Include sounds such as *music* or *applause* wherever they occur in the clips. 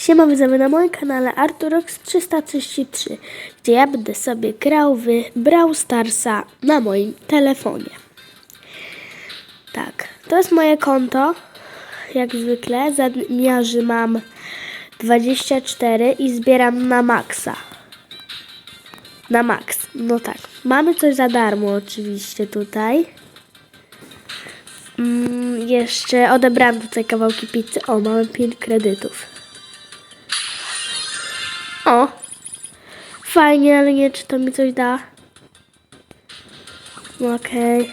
Siema widzowie na moim kanale Arturox 333, gdzie ja będę sobie grał w Brawl Starsa na moim telefonie. Tak, to jest moje konto, jak zwykle, zadmiarzy mam 24 i zbieram na maksa. Na max, no tak. Mamy coś za darmo oczywiście tutaj. Mm, jeszcze odebrałam tutaj kawałki pizzy. O, mamy 5 kredytów. O! Fajnie, ale nie czy to mi coś da. Okej.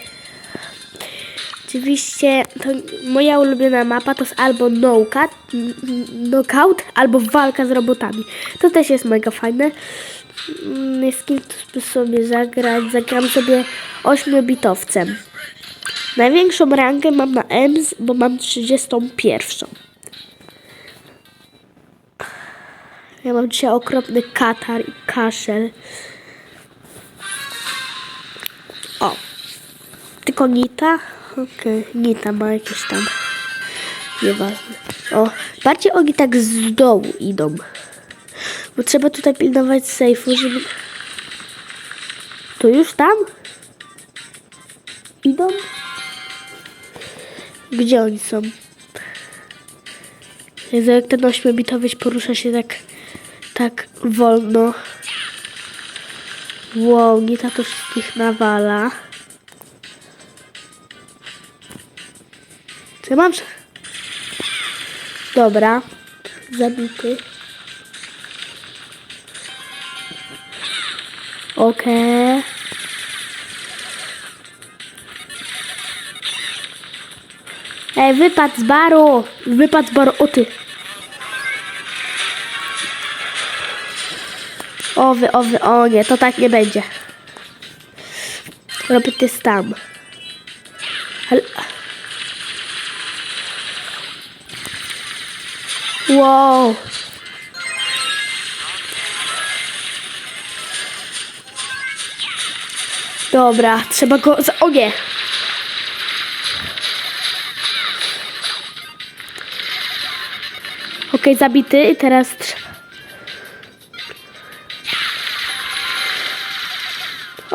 Oczywiście to moja ulubiona mapa to jest albo knockout, knockout, albo walka z robotami. To też jest mega fajne. Mm, Z kim by sobie zagrać? Zagram sobie 8-bitowcem. Największą rangę mam na EMS, bo mam 31. Ja mam dzisiaj okropny katar i kaszel. O. Tylko Nita? Okej, Nita ma jakieś tam. Nieważne. O, bardziej oni tak z dołu idą. Bo trzeba tutaj pilnować sejfu, żeby... To już tam? Idą? Gdzie oni są? Jezu, jak ten ośmiobitowiec porusza się tak, tak wolno. Wow, Nita to wszystkich nawala. Co ja mam? Dobra. Zabity. Okej. Ej, wypad z baru! Wypad z baru, o ty! O wy, o nie, to tak nie będzie. Robię ty tam. Wow. Dobra, trzeba go... O nie! Okej, zabity i teraz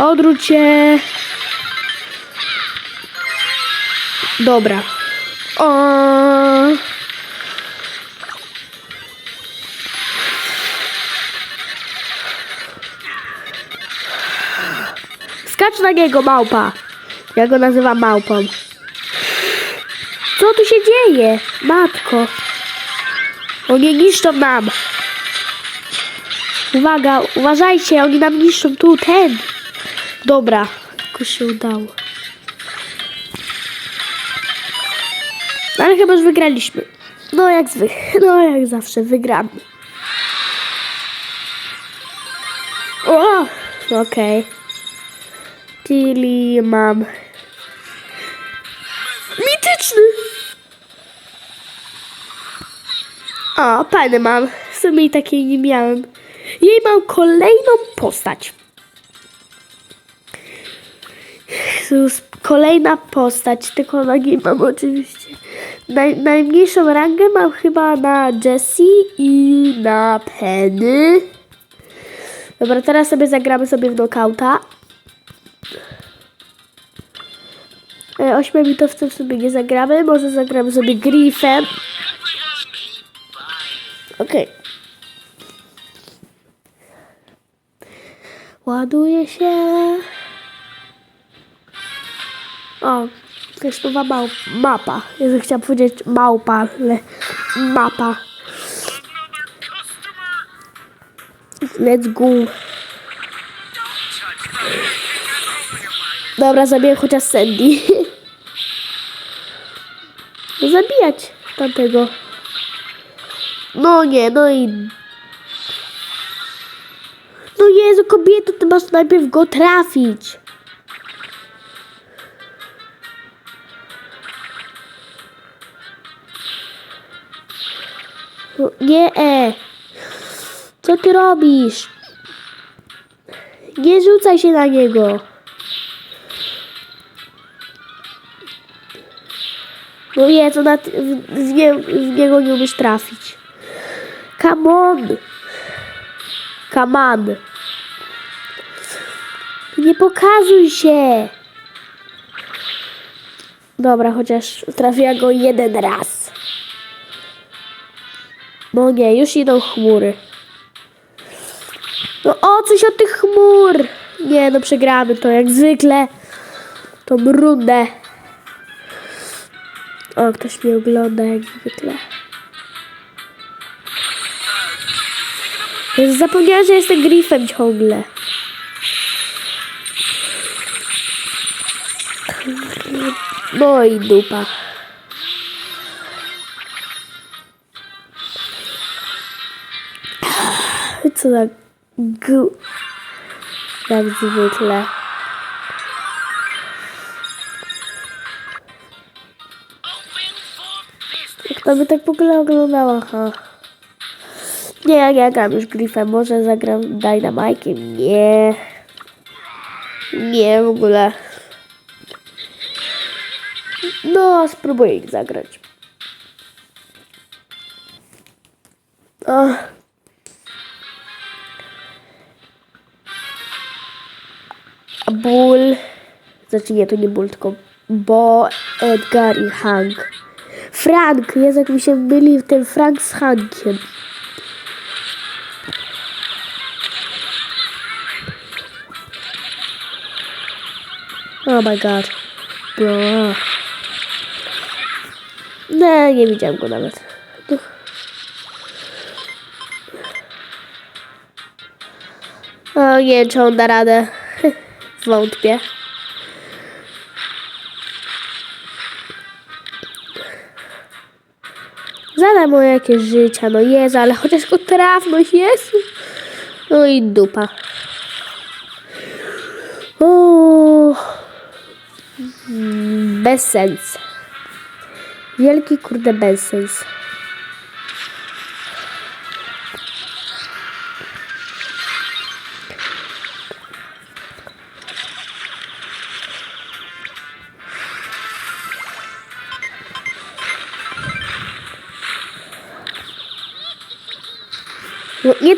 Odwróć się. Dobra. O. Skacz na niego, małpa. Ja go nazywam małpą. Co tu się dzieje? Matko. Oni niszczą nam. Uwaga, uważajcie, oni nam niszczą tu, ten. Dobra, tylko się udało. Ale chyba już wygraliśmy. No jak zwykle, *laughs* no jak zawsze wygramy. O, okej. Czyli mam mityczny. O, fajny mam. W sumie takiej nie miałem. Jej mam kolejną postać. Jezus, kolejna postać, tylko na niej mam oczywiście. Naj, najmniejszą rangę mam chyba na Jessie i na Penny. Dobra, teraz sobie zagramy sobie w knockouta. E, Ośmiobitowcem sobie nie zagramy, może zagramy sobie Griffem. Okej. Ładuje się. O, to jest nowa mał- mapa. Jezu, chciałam powiedzieć małpa, ale mapa. Let's go. Dobra, zabiję chociaż Sandy. *laughs* Zabijać tamtego. No nie, no i... No Jezu, kobieto, ty masz najpierw go trafić. Nie, e. Co ty robisz? Nie rzucaj się na niego. No Jezu, na, w, nie, niego nie umiesz trafić. Come on. Come on. Nie pokazuj się. Dobra, chociaż trafiła go jeden raz. No nie, już idą chmury. No o, coś od tych chmur. Nie, no przegramy to jak zwykle. Tą rundę. O, ktoś mnie ogląda jak zwykle. Zapomniałem, że jestem grifem ciągle. No dupa. Co za gu... Jak zwykle. Kto by tak w ogóle oglądał? Aha. Nie, ja gram już grifem, może zagram Dynamike'iem. Nie. Nie, w ogóle. No, spróbuję ich zagrać. O. Bull. Znaczy nie, to nie Bull, tylko Bo, Edgar i Hank. Frank, jest jak mi się myli ten Frank z Hankiem. Oh my god. Bro. Nie, nie widziałem go nawet. No. O, nie czy on da radę. Wątpię. Zadaj mu jakieś życia, no Jezu, ale chociaż go trafność jest. No i dupa. O, bez sens. Wielki kurde bezsens. No,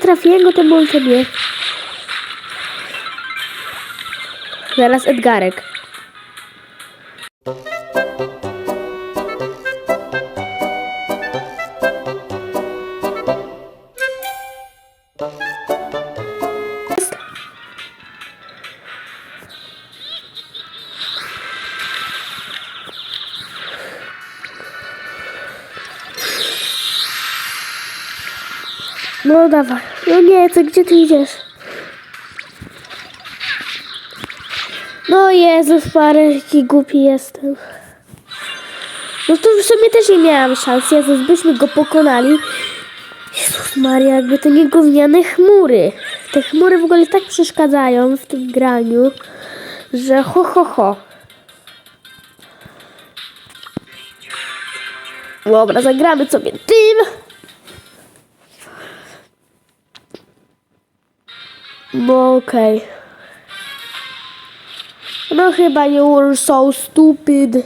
trafiłem go tym multem, nie. Zaraz Edgarek. No dawaj. No nie, to gdzie ty idziesz? No Jezus, parę, jaki głupi jestem. No to w sumie też nie miałam szans. Jezus, byśmy go pokonali. Jezus Maria, jakby to nie gówniane chmury. Te chmury w ogóle tak przeszkadzają w tym graniu, że ho, ho, ho. Dobra, zagramy sobie tym. No okej. No chyba you're so stupid.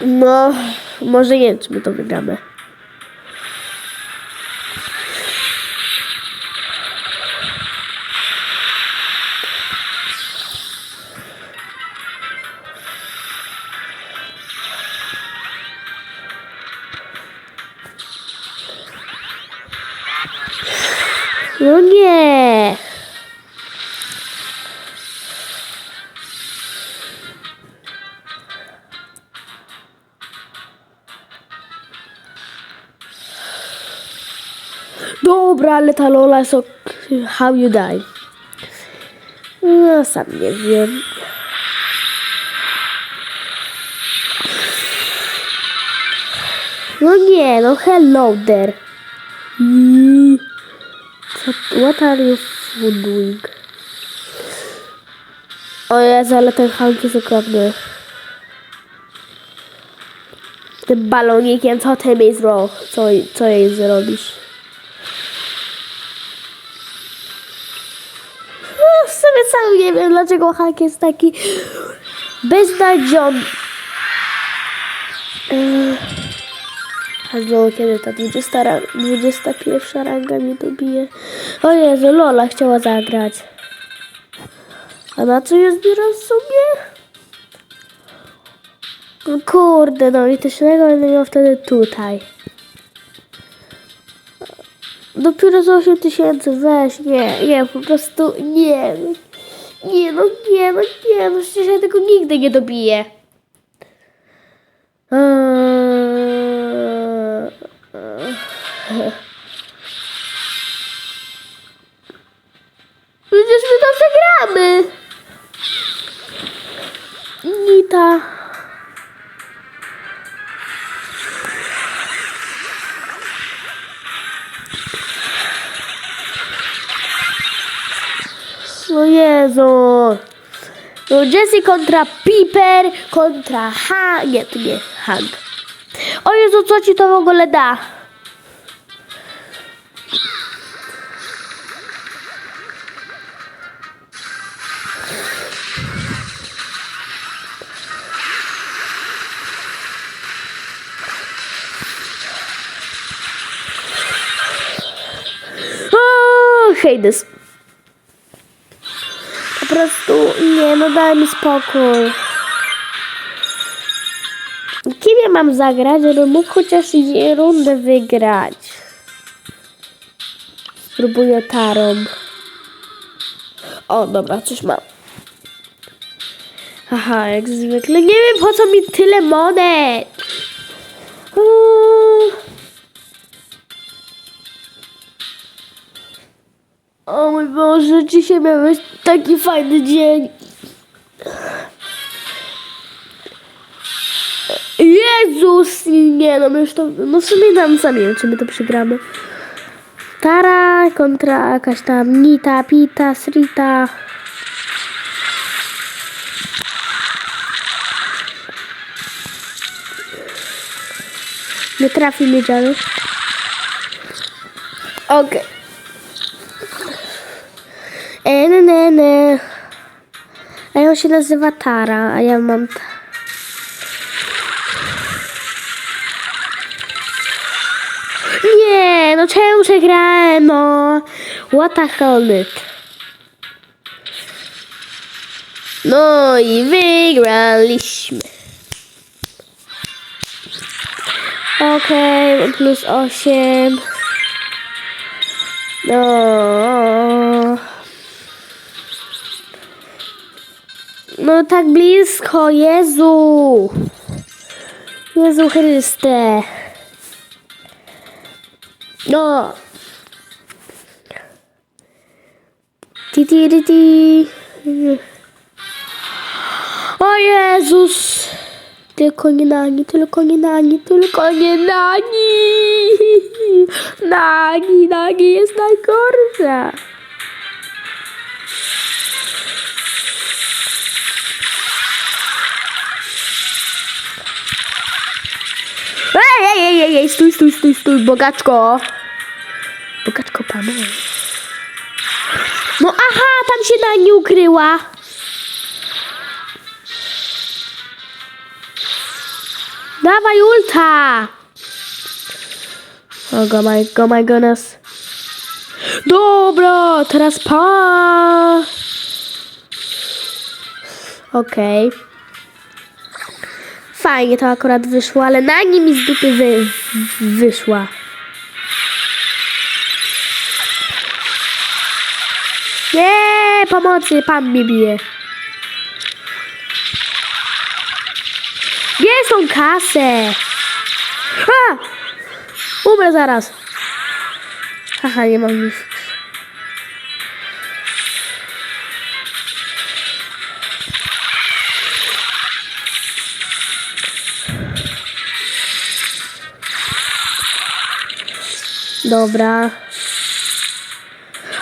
No, może nie wiem, czy my to wygramy. Dobra, ale ta Lola jest ok... How you die? No, sam nie wiem. No nie, no hello there. Mm. What are you doing? O Jezu, ale ten Hank jest okropny. Tym balonikiem, co ty mi zro... Co, co jej zrobisz? Sam nie wiem, dlaczego Hank jest taki beznadziony. Ech. A znowu kiedy ta 20 ra- 21 ranga mnie dobije. O Jezu, Lola chciała zagrać. A na co ja zbieram sobie? No kurde, no i też tego będę miał wtedy tutaj. Dopiero za 8 tysięcy, weź, nie, nie, po prostu nie. Nie, no nie, no nie, no przecież ja tego nigdy nie dobiję. Eee, Przecież my to przegramy. Nita. No Jezu. No Jessie kontra Piper kontra Ha... Nie, to nie Hank. O Jezu, co ci to w ogóle da? Hades. Prostu nie, no daj mi spokój. Kim ja mam zagrać, żeby mógł chociaż rundę wygrać? Spróbuję tarą. O, dobra, coś mam. Aha, jak zwykle. Nie wiem po co mi tyle monet. Uuu. O mój Boże, dzisiaj miałeś taki fajny dzień. Jezus! Nie no, my już to... No w sumie nam sami wiem, czy my to przegramy. Tara kontra jakaś tam Nita, Pita, Srita. Nie trafi dziady. Okej. E, ne, ne, ne. A on się nazywa Tara, a ja mam... Nie, no czemu przegrałem, no? What the hell? No i wygraliśmy. Okej, okay, plus 8. No. No tak blisko, Jezu. Jezu Chryste. No. Ti, ti, ti. O Jezus. Tylko nie nani, tylko nie nani, tylko nie nani. Nagi, nagi jest najgorsza. Ej, ej, ej, ej, stój, stój, stój, stój, bogaczko. Bogaczko, panu. No aha, tam się Nani ukryła. Dawaj ulta! Oh god my, god my goodness. Dobra, teraz pa. Okej. Fajnie to akurat wyszło, ale na nim mi z dupy wy, wyszła. Nie, pomocy, pan mnie bije. Gdzie są kasę? A! Umrę zaraz. Haha, nie mam nic. Dobra.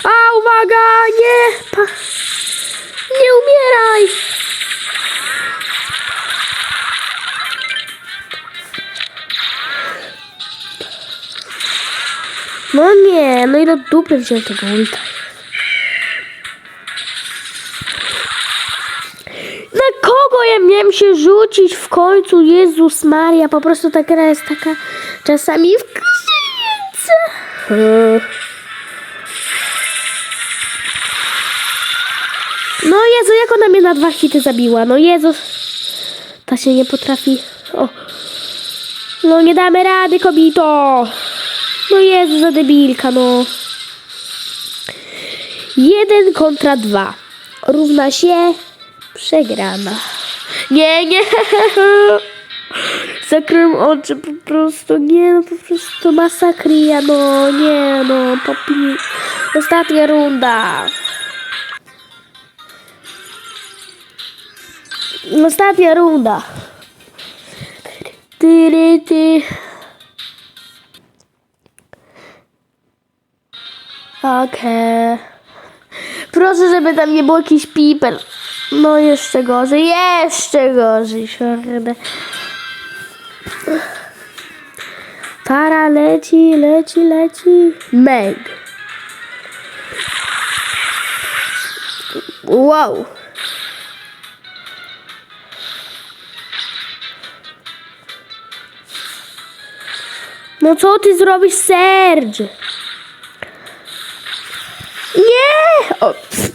A, uwaga! Nie! Pa... Nie umieraj! No nie, no i do dupy wziął tego ulta. Na kogo ja miałem się rzucić w końcu? Jezus Maria, po prostu ta gra jest taka czasami w. No Jezu, jak ona mnie na dwa hity zabiła? No Jezu, ta się nie potrafi. O. No nie damy rady, kobito. No Jezu, za debilka, no. Jeden kontra dwa równa się przegrana. Nie, nie. *laughs* Zakryłem oczy po prostu. Nie, no po prostu masakria, no nie, no popi. Ostatnia runda. Ostatnia runda. Ty, ty. Okej. Proszę, żeby tam nie było jakiś pipel. No jeszcze gorzej, jeszcze gorzej. Kurde. Tara leci, leci, leci. Meg. Wow. No co ty zrobisz, Serge? Nie! O, pff.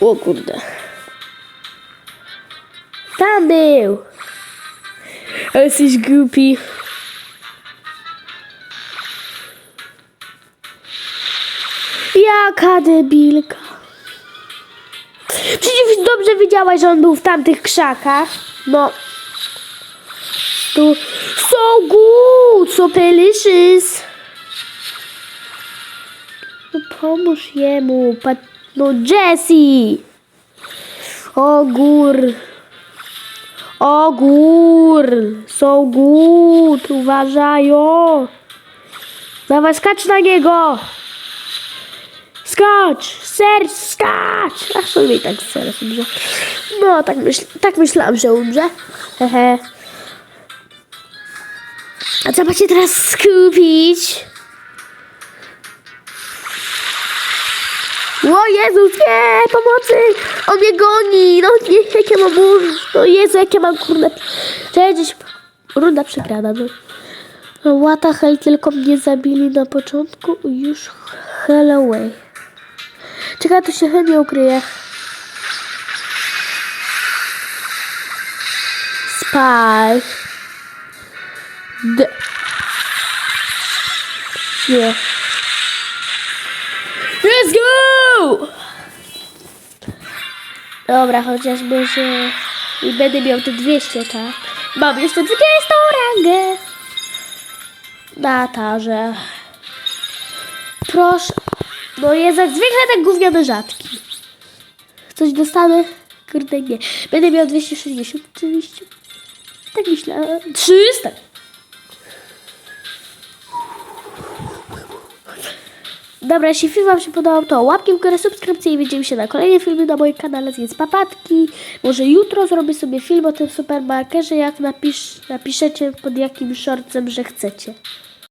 o kurde. Tam był. Ale Jesteś głupi. Debilka. Przecież dobrze widziałaś, że on był w tamtych krzakach. No. Tu. So good, so delicious. No pomóż jemu. Pat... No Jessie. Ogór. Ogór. So good. Uważaj. O. Dawaj, skacz na niego. Skacz. Serc, skacz. Ach, sobie i tak serc umrze. No, tak, myśl, tak myślałam, że umrze. Hehe. A trzeba się teraz skupić. O Jezus, nie, pomocy! On mnie goni! No nie, jak ja mam No Jezu, jak ja mam kurde... Przecież runda przegrana, no. The hell, tylko mnie zabili na początku i już Halloween. Czekaj, to się chętnie ukryje. Spike. D. Nie. Let's go! Dobra, chociażby się... I będę miał te 200, tak? Mam jeszcze 20 rangę. Na tarze. Proszę. No jest jak zwykle tak gówniane rzadki. Coś dostanę? Kurde nie. Będę miał 260 oczywiście. Tak myślę. 300. Dobra, jeśli film Wam się podobał, to łapki w górę, subskrypcję i widzimy się na kolejnym filmie na moim kanale Zjedz Papatki. Może jutro zrobię sobie film o tym supermarkerze, jak napisz, napiszecie pod jakim shortcem, że chcecie.